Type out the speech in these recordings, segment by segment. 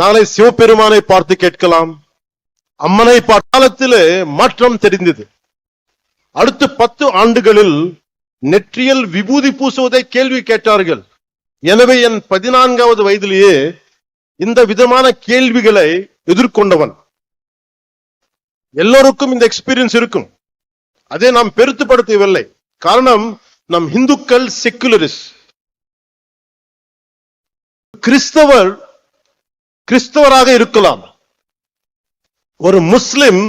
நாளை சிவபெருமானை பார்த்து கேட்கலாம். அம்மனை காலத்திலே மாற்றம் தெரிந்தது. அடுத்த பத்து ஆண்டுகளில் நெற்றியில் விபூதி பூசுவதை கேள்வி கேட்டார்கள். எனவே என் பதினான்காவது வயதிலேயே இந்த விதமான கேள்விகளை எதிர்கொண்டவன். எல்லோருக்கும் இந்த எக்ஸ்பீரியன்ஸ் இருக்கும். அதை நாம் பெருத்துப்படுத்தவில்லை. காரணம் நம் இந்துக்கள் செக்குலரிஸ் கிறிஸ்தவர் கிறிஸ்தவராக இருக்கலாம். ஒரு முஸ்லிம்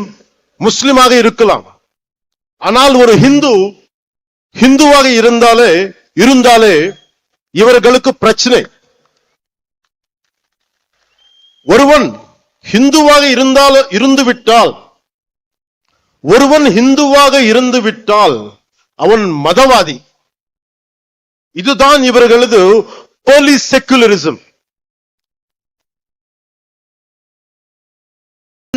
முஸ்லிமாக இருக்கலாம். ஆனால் ஒரு ஹிந்து ஹிந்துவாக இருந்தாலே இருந்தாலே இவர்களுக்கு பிரச்சனை. ஒருவன் ஹிந்துவாக இருந்தால் இருந்து விட்டால் ஒருவன் ஹிந்துவாக இருந்து விட்டால் அவன் மதவாதி. இதுதான் இவர்களது போலி செக்குலரிசம்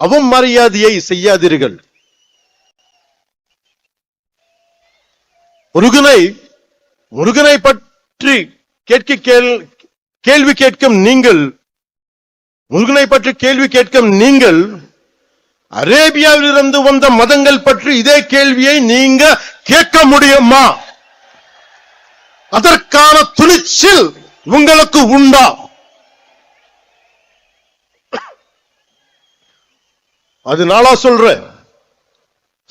அவமரியாதையை செய்யாதீர்கள். முருகனை முருகனை பற்றி கேட்க கேள் கேள்வி கேட்கும் நீங்கள் முருகனை பற்றி கேள்வி கேட்கும் நீங்கள் அரேபியாவிலிருந்து வந்த மதங்கள் பற்றி இதே கேள்வியை நீங்க கேட்க முடியுமா? அதற்கான துணிச்சல் உங்களுக்கு உண்டா? அது நாளா சொல்றேன்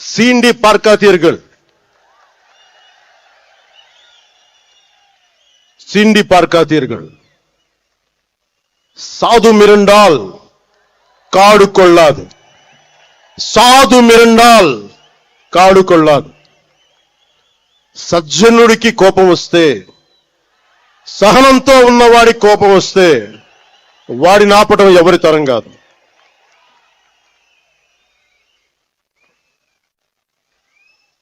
சீண்டி பார்க்காதீர்கள் சீண்டி பார்க்காதீர்கள் சாது மிரண்டால் காடு கொள்ளாது సాధు మిరండాల్ కాడు కొల్లాదు సజ్జనుడికి కోపం వస్తే సహనంతో ఉన్నవాడి కోపం వస్తే వాడి నాపటం ఎవరి తరం కాదు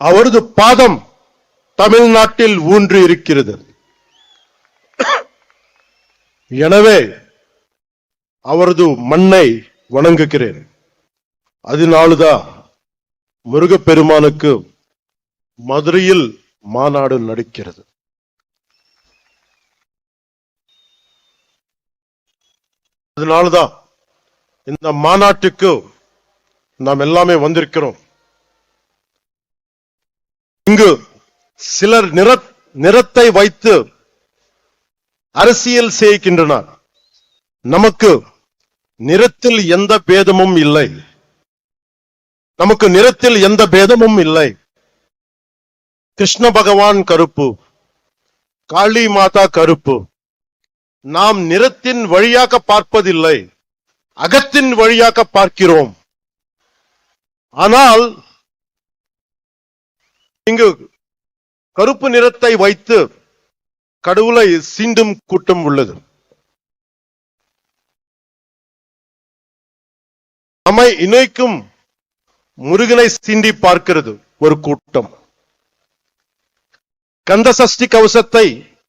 அவரது பாதம் தமிழ்நாட்டில் ஊன்றி இருக்கிறது. எனவே அவரது மண்ணை வணங்குகிறேன். அதனால்தான் முருகப்பெருமானுக்கு மதுரையில் மாநாடு நடிக்கிறது. அதனாலதான் இந்த மாநாட்டுக்கு நாம் எல்லாமே வந்திருக்கிறோம். இங்கு சிலர் நிற நிறத்தை வைத்து அரசியல் செய்கின்றனர். நமக்கு நிறத்தில் எந்த பேதமும் இல்லை. நமக்கு நிறத்தில் எந்த பேதமும் இல்லை. கிருஷ்ண பகவான் கருப்பு காளி மாதா கருப்பு. நாம் நிறத்தின் வழியாக பார்ப்பதில்லை அகத்தின் வழியாக பார்க்கிறோம். ஆனால் இங்கு கருப்பு நிறத்தை வைத்து கடவுளை சீண்டும் கூட்டம் உள்ளது. நம்மை இணைக்கும் முருகனை சீண்டி பார்க்கிறது ஒரு கூட்டம். கந்த சஷ்டி கவசத்தை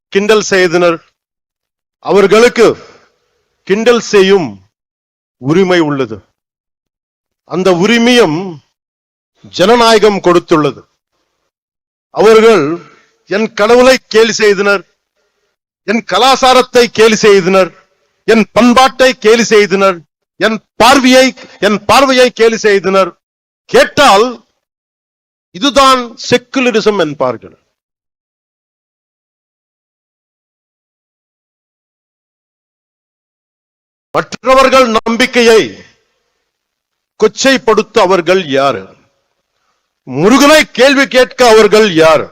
கிண்டல் செய்தனர். அவர்களுக்கு கிண்டல் செய்யும் உரிமை உள்ளது. அந்த உரிமையும் ஜனநாயகம் கொடுத்துள்ளது. அவர்கள் என் கடவுளை கேலி செய்தனர் என் கலாசாரத்தை கேலி செய்தனர் என் பண்பாட்டை கேலி செய்தனர் என் பார்வையை என் பார்வையை கேலி செய்தனர். கேட்டால் இதுதான் செக்குலரிசம் என்பார்கள். மற்றவர்கள் நம்பிக்கையை கொச்சைப்படுத்த அவர்கள் யாரு? முருகனை கேள்வி கேட்க அவர்கள் யார்?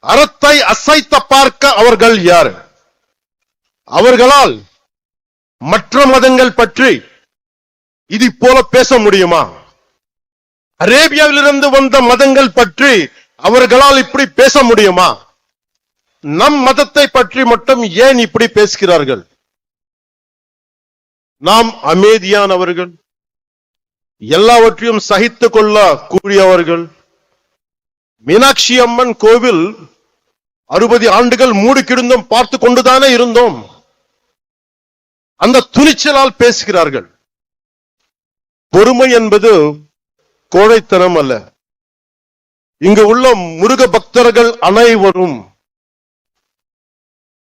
அறத்தை அசைத்த பார்க்க அவர்கள் யார்? அவர்களால் மற்ற மதங்கள் பற்றி இது போல பேச முடியுமா? அரேபியாவிலிருந்து வந்த மதங்கள் பற்றி அவர்களால் இப்படி பேச முடியுமா? நம் மதத்தை பற்றி மட்டும் ஏன் இப்படி பேசுகிறார்கள்? நாம் அமைதியானவர்கள். எல்லாவற்றையும் சகித்துக் கொள்ள கூடியவர்கள். மீனாட்சி அம்மன் கோவில் அறுபது ஆண்டுகள் மூடி கிடந்தும் பார்த்து கொண்டுதானே இருந்தோம். அந்த துணிச்சலால் பேசுகிறார்கள். பொறுமை என்பது கோழைத்தனம் அல்ல. இங்கு உள்ள முருக பக்தர்கள் அனைவரும்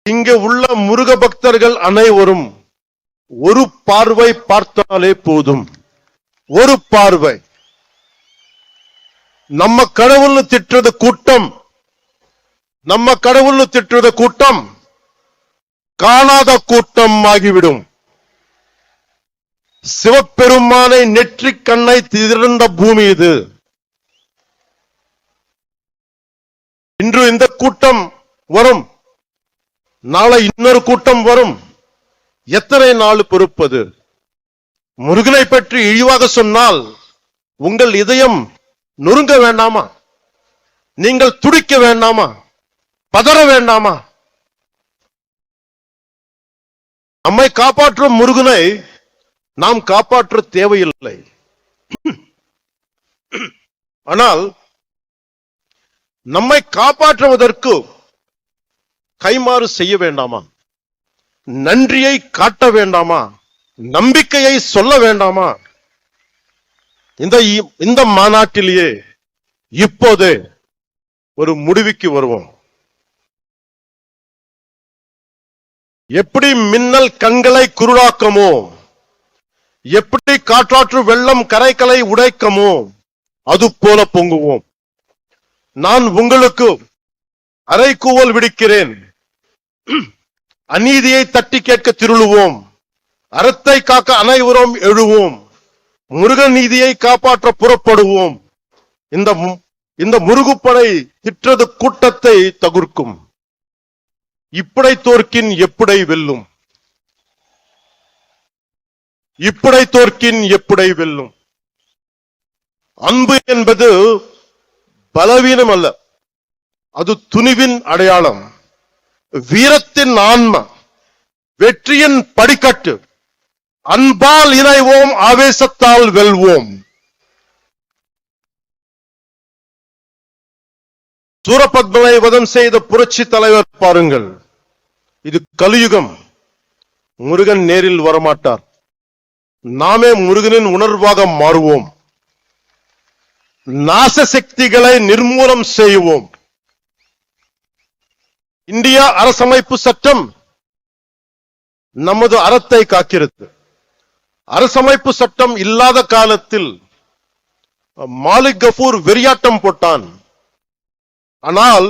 இங்கு உள்ள முருக பக்தர்கள் அனைவரும் ஒரு பார்வை பார்த்தாலே போதும். ஒரு பார்வை. நம்ம கடவுள்னு திட்டுறது கூட்டம். நம்ம கடவுள்னு திட்டுறது கூட்டம். காணாத கூட்டம் ஆகிவிடும். சிவபெருமானை நெற்றிக் கண்ணை திறந்த பூமி இது. இன்று இந்த கூட்டம் வரும். நாளை இன்னொரு கூட்டம் வரும். எத்தனை நாள் பொறுப்பது? முருகனை பற்றி இழிவாக சொன்னால் உங்கள் இதயம் நொறுங்க வேண்டாமா? நீங்கள் துடிக்க வேண்டாமா? பதற வேண்டாமா? நம்மை காப்பாற்றும் முருகனை நாம் காப்பாற்ற தேவையில்லை. ஆனால் நம்மை காப்பாற்றுவதற்கு கைமாறு செய்ய வேண்டாமா? நன்றியை காட்ட வேண்டாமா? நம்பிக்கையை சொல்ல வேண்டாமா? இந்த இந்த மாநாட்டிலேயே இப்போது ஒரு முடிவுக்கு வருவோம். எப்படி மின்னல் கண்களை குருடாக்கமோ? எப்படி காற்றாற்று வெள்ளம் கரைகளை உடைக்கமோ? அது போல பொங்குவோம். நான் உங்களுக்கு அரைக்கூவல் விடுக்கிறேன். அநீதியை தட்டி கேட்க திருளுவோம். அறத்தை காக்க அனைவரும் எழுவோம். முருகன் நீதியை காப்பாற்ற புறப்படுவோம். இந்த இந்த முருகுப்படை திற்றது கூட்டத்தை தகுர்க்கும். இப்படை தோற்கின் எப்படை வெல்லும்? இப்படை தோற்கின் எப்படை வெல்லும்? அன்பு என்பது பலவீனம் அல்ல. அது துணிவின் அடையாளம். வீரத்தின் ஆன்மா. வெற்றியின் படிக்கட்டு. அன்பால் இணைவோம் ஆவேசத்தால் வெல்வோம். சூரபத்மனை வதம் செய்த புரட்சி தலைவர் பாருங்கள். இது கலியுகம். முருகன் நேரில் வரமாட்டார். நாமே முருகனின் உணர்வாக மாறுவோம். நாச சக்திகளை நிர்மூலம் செய்வோம். இந்தியா அரசமைப்பு சட்டம் நமது அறத்தை காக்கிறது. அரசமைப்பு சட்டம் இல்லாத காலத்தில் மாலிக் கபூர் வெறியாட்டம் போட்டான். ஆனால்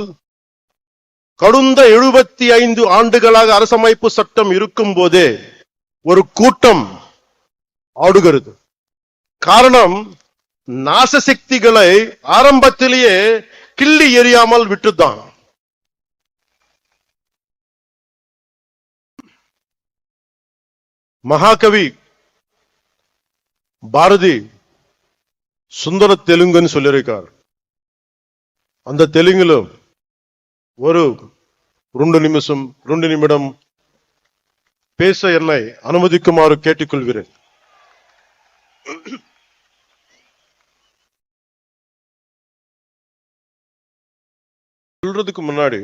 கடந்த எழுபத்தி ஐந்து ஆண்டுகளாக அரசமைப்பு சட்டம் இருக்கும் போதே ஒரு கூட்டம் ஆடுகிறது. காரணம் நாசசக்திகளை ஆரம்பத்திலேயே கிள்ளி எறியாமல் விட்டுதான் மகாகவி பாரதி சுந்தர தெலுங்குன்னு சொல்லியிருக்கார். அந்த தெலுங்குல ஒரு ரெண்டு நிமிஷம் ரெண்டு நிமிடம் பேச என்னை அனுமதிக்குமாறு கேட்டுக்கொள்கிறேன். சொல்றதுக்கு முன்னாடி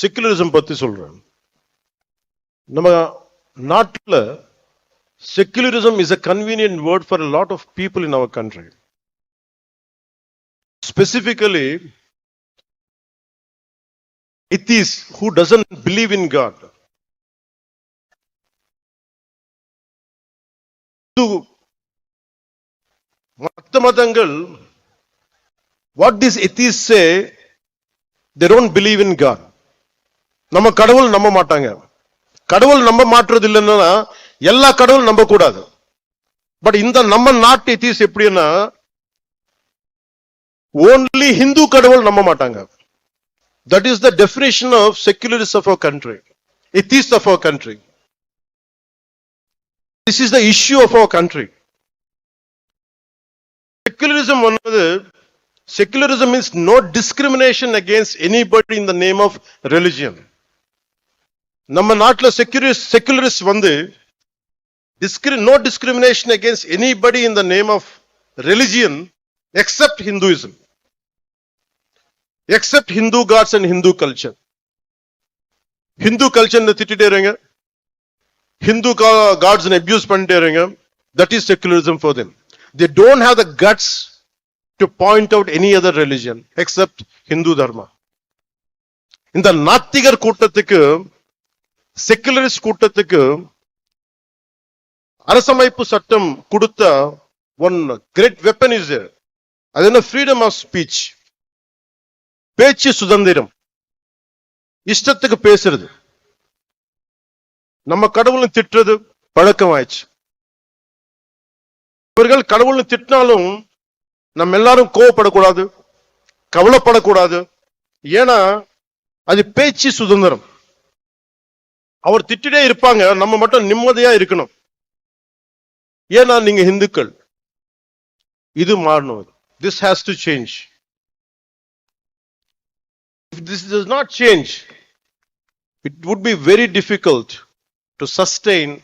செக்குலரிசம் பத்தி சொல்றேன். நம்ம நாட்டுல secularism is a convenient word for a lot of people in our country specifically atheists who doesn't believe in god to மத்த மதங்கள் what these atheists say they don't believe in god நம்ம கடவுள் நம்ப மாட்டாங்க கடவுள் நம்ப மாற்றுறது இல்லைன்னா எல்லா கடவுளும் நம்ப கூடாது. பட் இந்த நம்ம நாட்டு தீஸ் எப்படின்னா ஓன்லி ஹிந்து கடவுள் நம்ப மாட்டாங்க. That is the definition of secularism of our country it is of our country this is the issue of our country secularism வந்தது secularism means no discrimination against anybody in the name of religion நம்ம நாட்டில் செக்யூரிஸ் secularist வந்து discri no discrimination against anybody in the name of religion except Hinduism, except Hindu gods and Hindu culture. Hindu culture திட்டிட்டே இருங்க Hindu gods abuse பண்ணிட்டே இருங்க that is secularism for them. They don't have the guts to point out any other religion except Hindu dharma. இந்த நாத்திகர் கூட்டத்துக்கு secularist கூட்டத்துக்கு அரசமைப்பு சட்டம் கொடுத்த ஒன் கிரேட் வெப்பன் இஸ் அது என்ன? ஃப்ரீடம் ஆஃப் ஸ்பீச் பேச்சு சுதந்திரம். இஷ்டத்துக்கு பேசுறது. நம்ம கடவுளும் திட்டுறது பழக்கம் ஆயிடுச்சு இவர்கள் கடவுளை திட்டினாலும் நம்ம எல்லாரும் கோவப்படக்கூடாது கவலைப்படக்கூடாது. ஏன்னா அது பேச்சு சுதந்திரம். அவர் திட்டிட்டே இருப்பாங்க நம்ம மட்டும் நிம்மதியா இருக்கணும். ஏன்னா நீங்க இந்துக்கள் இது மாறணும் this has to change If this does not change, it would be very difficult to sustain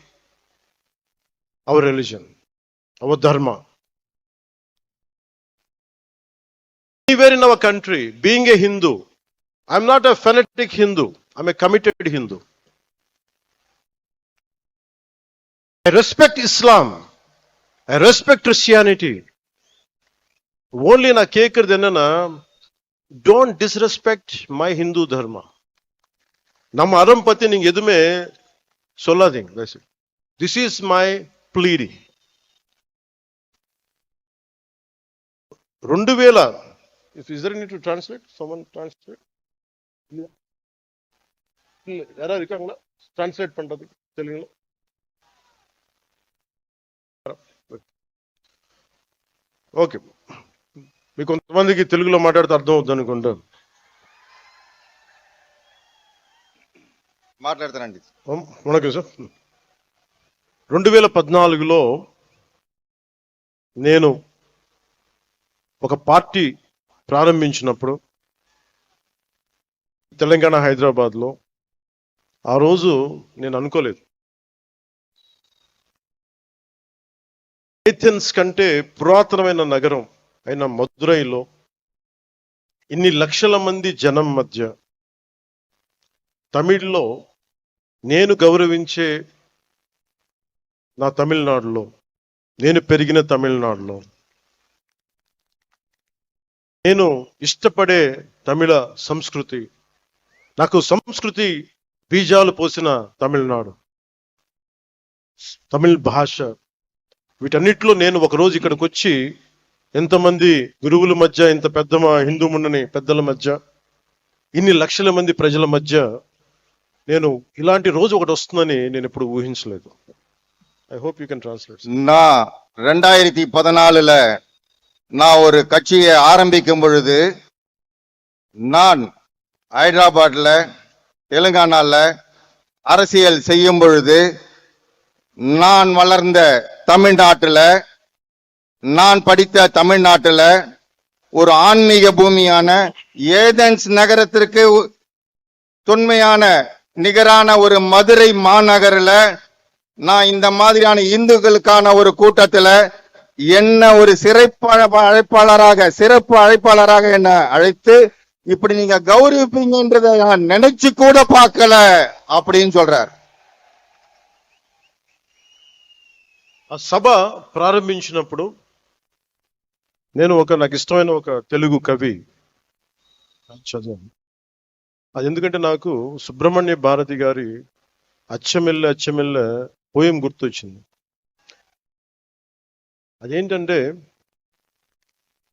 our religion, our dharma. Anywhere in our country, being a Hindu, I'm not a fanatic Hindu, I'm a committed Hindu. I respect Islam. I respect Christianity. Only நான் கேட்கறது என்னன்னா don't disrespect my Hindu dharma நம்ம அறம் பத்தி நீங்க எதுவுமே சொல்லாதீங்க this is my ப்ளீடி రెండు వేల if is there need to translate someone translate யாராவது இருக்காங்களா டிரான்ஸ்லேட் பண்றது தெலுங்குல ఓకే. మీకు కొంతమందికి తెలుగులో మాట్లాడితే అర్థం అవుతుంది అనుకుంటా. మాట్లాడతానండి. వణకం సార్. రెండు వేల పద్నాలుగులో నేను ఒక పార్టీ ప్రారంభించినప్పుడు తెలంగాణ హైదరాబాద్లో ఆ రోజు నేను అనుకోలేదు. ఏథెన్స్ కంటే పురాతనమైన నగరం అయిన మదురైలో ఇన్ని లక్షల మంది జనం మధ్య తమిళ్ళో నేను గౌరవించే నా తమిళనాడులో నేను పెరిగిన తమిళనాడులో నేను ఇష్టపడే తమిళ సంస్కృతి నాకు సంస్కృతి బీజాలు పోసిన తమిళనాడు తమిళ్ భాష. వీటన్నిటిలో నేను ఒక రోజు ఇక్కడికి వచ్చి ఎంతమంది గురువుల మధ్య ఇంత పెద్ద మా హిందూ మున్నని పెద్దల మధ్య ఇన్ని లక్షల మంది ప్రజల మధ్య నేను ఇలాంటి రోజు ఒకటి వస్తుందని నేను ఎప్పుడు ఊహించలేదు I hope you can translate நான் ரெண்டாயிரத்தி பதினாலுல நான் ஒரு கட்சியை ஆரம்பிக்கும் பொழுது நான் ஹைதராபாத்ல தெலுங்கானால அரசியல் செய்யும் பொழுது நான் வளர்ந்த தமிழ்நாட்டில் நான் படித்த தமிழ்நாட்டில் ஒரு ஆன்மீக பூமியான ஏதென்ஸ் நகரத்திற்கு தொன்மையான நிகரான ஒரு மதுரை மாநகரில் நான் இந்த மாதிரியான இந்துக்களுக்கான ஒரு கூட்டத்தில் என்ன ஒரு சிறப்பு அழைப்பாளராக சிறப்பு அழைப்பாளராக என்ன அழைத்து இப்படி நீங்க கௌரவிப்பீங்கன்றத நான் நினைச்சு கூட பார்க்கல அப்படின்னு சொல்றாரு. ఆ సభ ప్రారంభించినప్పుడు నేను ఒక నాకు ఇష్టమైన ఒక తెలుగు కవి చదివాను. అది ఎందుకంటే నాకు సుబ్రహ్మణ్య భారతి గారి అచ్చమెల్ల అచ్చమెల్ల పోయం గుర్తొచ్చింది. అదేంటంటే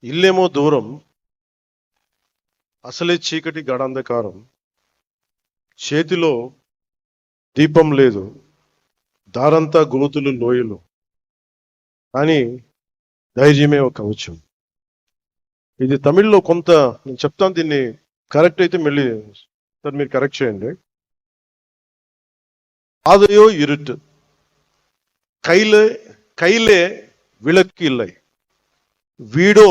ఇల్లేమో దూరం అసలే చీకటి గడాంధకారం చేతిలో దీపం లేదు దారంతా గోతులు లోయలు కానీ ధైర్యమే ఒక కవచం ఇది తమిళ్లో కొంత నేను చెప్తాను దీన్ని కరెక్ట్ అయితే మళ్ళీ సార్ మీరు కరెక్ట్ చేయండి பாதையோ இருட்டு கையில கையிலே விளக்கு இல்லை வீடோ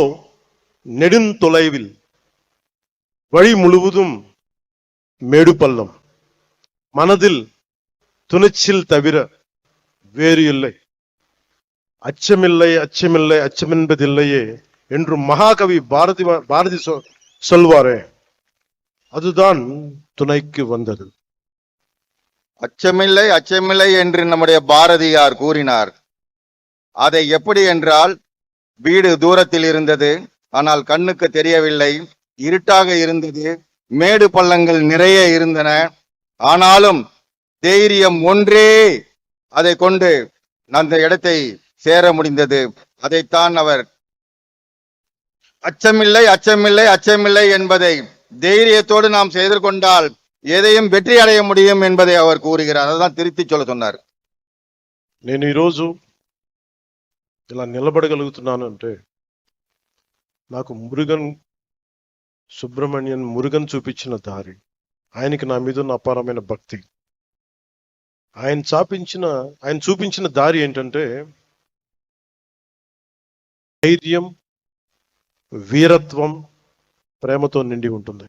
நெடுந்தொலைவில் வழி முழுவதும் மேடு பள்ளம் மனதில் துணிச்சில் தவிர வேறு இல்லை அச்சமில்லை அச்சமில்லை அச்சமென்பதில்லையே என்று மகாகவி பாரதி பாரதி சொ- சொல்வாரே. அதுதான் துணைக்கு வந்தது. அச்சமில்லை அச்சமில்லை என்று நம்முடைய பாரதியார் கூறினார். அதை எப்படி என்றால் வீடு தூரத்தில் இருந்தது ஆனால் கண்ணுக்கு தெரியவில்லை இருட்டாக இருந்தது மேடு பள்ளங்கள் நிறைய இருந்தன. ஆனாலும் தைரியம் ஒன்றே. அதை கொண்டு அந்த இடத்தை சேர முடிந்தது அதைத்தான் அவர் அச்சமில்லை அச்சமில்லை அச்சமில்லை என்பதை தைரியத்தோடு நாம் செய்து கொண்டால் எதையும் வெற்றி அடைய முடியும் என்பதை அவர் கூறுகிறார் அதான் திருத்தி சொல்ல சொன்னார் నేను ఈరోజు ఇలా నిలబడగలుగుతున్నాను అంటే నాకు మురుగన్ సుబ్రహ్మణ్యన్ మురుగన్ చూపించిన దారి ఆయనకి నా మీద ఉన్న అపారమైన భక్తి ఆయన చాపించిన ఆయన చూపించిన దారి ఏంటంటే ధైర్యం వీరత్వం ప్రేమతో నిండి ఉంటుంది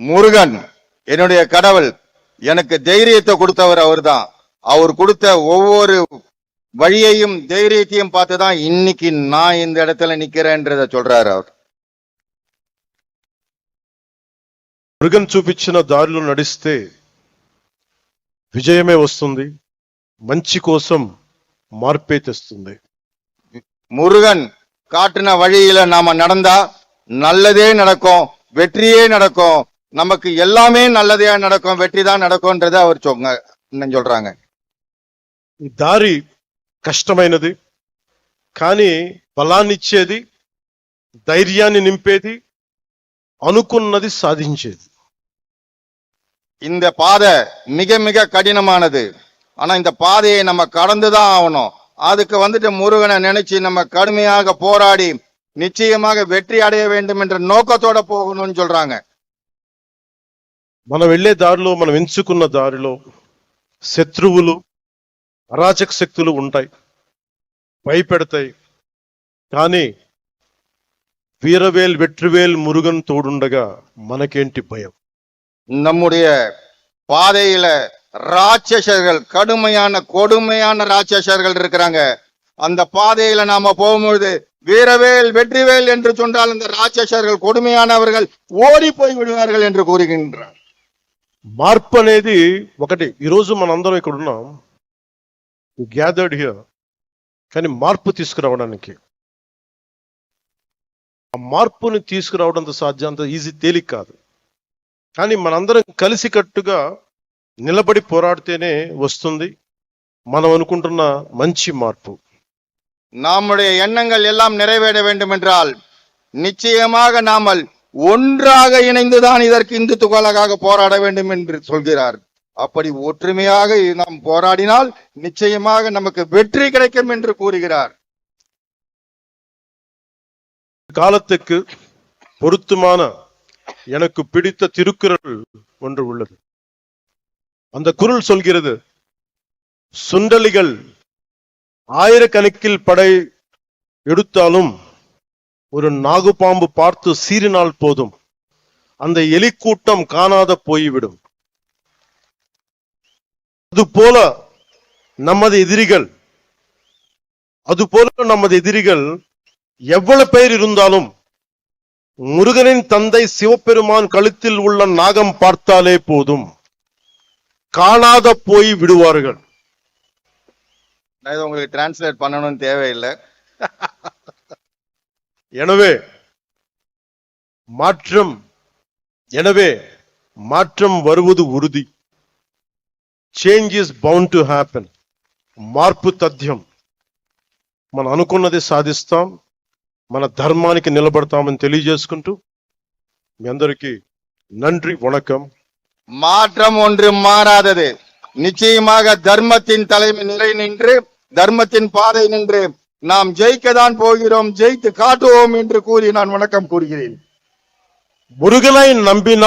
முருகன் என்னுடைய கடவுள் எனக்கு தைரியத்தை கொடுத்தவர் அவர்தான் அவர் கொடுத்த ஒவ்வொரு வழியையும் தைரியத்தையும் பார்த்துதான் இன்னைக்கு நான் இந்த இடத்துல நிக்கிறேன்றத சொல்றாரு அவர் మురుగన్ చూపించిన దారిలో నడిస్తే విజయమే వస్తుంది మంచి కోసం మార్పే తెస్తుంది முருகன் காட்டின வழியில நாம நடந்தா நல்லதே நடக்கும் வெற்றியே நடக்கும் நமக்கு எல்லாமே நல்லதே நடக்கும் வெற்றி தான் நடக்கும்ன்றத அவர் சொங்க இன்னும் சொல்றாங்க ఈ దారి కష్టమైనది కానీ బలాన్నిచ్చేది ధైర్యాన్ని నింపేది అనుకున్నది సాధించేది இந்த பாதை மிக மிக கடினமானது ஆனா இந்த பாதையை நம்ம கடந்துதான் ஆகணும் அதுக்கு வந்துட்டு முருகனை நினைச்சு நம்ம கடுமையாக போராடி நிச்சயமாக வெற்றி அடைய வேண்டும் என்ற நோக்கத்தோட போகணும்னு சொல்றாங்க మనం వెళ్ళే దారిలో మనం ఎంచుకున్న దారిలో శత్రువులు అరాచక శక్తులు ఉంటాయి భయపెడతాయి కానీ వీరవేల్ వెట్రివేల్ మురుగన్ తోడుండగా మనకేంటి భయం நம்முடைய பாதையில ராட்சசர்கள் கடுமையான கொடுமையான ராட்சசர்கள் இருக்கிறாங்க அந்த பாதையில நாம போகும்பொழுது வீரவேல் வெற்றிவேல் என்று சொன்னால் அந்த ராட்சசர்கள் கொடுமையானவர்கள் ஓடி போய் விடுவார்கள் என்று கூறுகின்றார் మార్పు అనేది ఒకటి ఈరోజు మనందరం ఇక్కడ ఉన్నాం గ్యాదర్డ్ హియర్ కానీ మార్పు తీసుకురావడానికి ఆ మార్పుని తీసుకురావడంత సాధ్యం అంత ఈజీ తేలిక కాదు కానీ మనందరం కలిసికట్టుగా నిలబడి పోరాడితేనే వస్తుంది మనం అనుకుంటున్న మంచి మార్పు நம்முடைய எண்ணங்கள் எல்லாம் நிறைவேற வேண்டும் என்றால் நிச்சயமாக நாமல் ஒன்றாக இணைந்துதான் இதற்கு இந்துத்துவலாக போராட வேண்டும் என்று சொல்கிறார் அப்படி ஒற்றுமையாக நாம் போராடினால் நிச்சயமாக நமக்கு வெற்றி கிடைக்கும் என்று கூறுகிறார் காலத்துக்கு பொருத்தமான எனக்கு பிடித்த திருக்குறள் ஒன்று உள்ளது அந்த குரல் சொல்கிறது சுண்டலிகள் ஆயிரக்கணக்கில் படை எடுத்தாலும் ஒரு நாகுபாம்பு பார்த்து சீறினால் போதும். அந்த எலிக்கூட்டம் காணாத போய்விடும். அதுபோல நமது எதிரிகள் அதுபோல நமது எதிரிகள் எவ்வளவு பேர் இருந்தாலும் முருகனின் தந்தை சிவபெருமான் கழுத்தில் உள்ள நாகம் பார்த்தாலே போதும். காணாத போய் விடுவார்கள் நான் இதை உங்களுக்கு டிரான்ஸ்லேட் பண்ணணும்னு தேவையில்லை எனவே மாற்றம் எனவே மாற்றம் வருவது உறுதி change is bound to happen మార్పు తథ్యం మనం అనుకున్నది సాధిస్తాం మన ధర్మానికి నిలబడతామని తెలియజేసుకుంటూ మీ అందరికీ నండ్రి వణకం மாற்றம் ஒன்று மாறாதது. நிச்சயமாக தர்மத்தின் தலைமை நிலை நின்று தர்மத்தின் பாதை நின்று நாம் ஜெயிக்கதான் போகிறோம் ஜெயித்து காட்டுவோம் என்று கூறி நான் வணக்கம் கூறுகிறேன். முருகனை நம்பினால்